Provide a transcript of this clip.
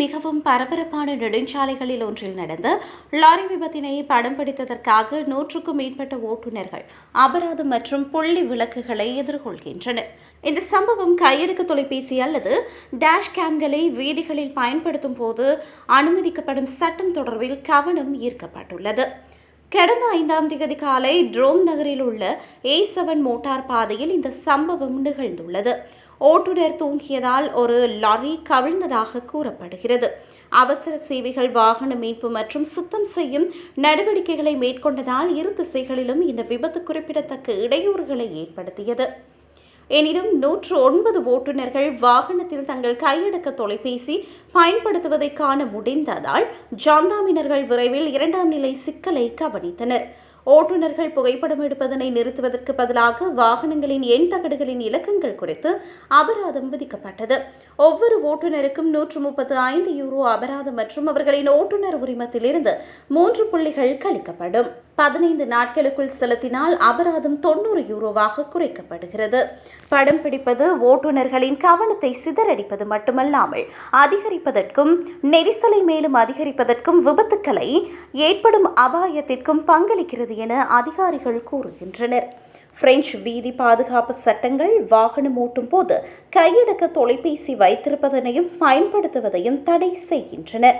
மிகவும் பரபரப்பான நெடுஞ்சாலைகளில் ஒன்றில் நடந்த லாரி விபத்தினை படம் பிடித்ததற்காக நூற்றுக்கும் மேற்பட்ட ஓட்டுநர்கள் அபராதம் மற்றும் புள்ளி விளக்குகளை எதிர்கொள்கின்றனர். இந்த சம்பவம் கையெடுக்க தொலைபேசி அல்லது டேஷ் கேம்களை வீதிகளில் பயன்படுத்தும் போது அனுமதிக்கப்படும் சட்டம் தொடர்பில் கவனம் ஈர்க்கப்பட்டுள்ளது. கடந்த ஐந்தாம் தேதி காலை ட்ரோம் நகரில் உள்ள ஏ செவன் மோட்டார் பாதையில் இந்த சம்பவம் நிகழ்ந்துள்ளது. ஓட்டுநர் தூங்கியதால் ஒரு லாரி கவிழ்ந்ததாக கூறப்படுகிறது. அவசர சேவைகள் வாகன மீட்பு மற்றும் சுத்தம் செய்யும் நடவடிக்கைகளை மேற்கொண்டதால் இரு திசைகளிலும் இந்த விபத்து குறிப்பிடத்தக்க இடையூறுகளை ஏற்படுத்தியது. எனினும் நூற்று ஒன்பது ஓட்டுநர்கள் வாகனத்தில் தங்கள் கையடக்க தொலைபேசி பயன்படுத்துவதை காண முடிந்ததால் ஜாந்தாமினர்கள் விரைவில் இரண்டாம் நிலை சிக்கலை கவனித்தனர். ஓட்டுநர்கள் புகைப்படம் எடுப்பதனை நிறுத்துவதற்கு பதிலாக வாகனங்களின் எண் தகடுகளின் இலக்கங்கள் குறித்து அபராதம் விதிக்கப்பட்டது. ஒவ்வொரு ஓட்டுநருக்கும் நூற்று முப்பத்து ஐந்து யூரோ அபராதம் மற்றும் அவர்களின் ஓட்டுநர் உரிமத்திலிருந்து மூன்று புள்ளிகள் கழிக்கப்படும். பதினைந்து நாட்களுக்குள் செலுத்தினால் அபராதம் தொண்ணூறு யூரோவாக குறைக்கப்படுகிறது. படம் பிடிப்பது ஓட்டுநர்களின் கவனத்தை சிதறடிப்பது மட்டுமல்லாமல் அதிகரிப்பதற்கும் நெரிசலை மேலும் அதிகரிப்பதற்கும் விபத்துக்களை ஏற்படும் அபாயத்திற்கும் பங்களிக்கிறது என அதிகாரிகள் கூறுகின்றனர். பிரெஞ்சு வீதி பாதுகாப்பு சட்டங்கள் வாகனம் ஓட்டும் போது கையடக்க தொலைபேசி வைத்திருப்பதனையும் பயன்படுத்துவதையும் தடை செய்கின்றன.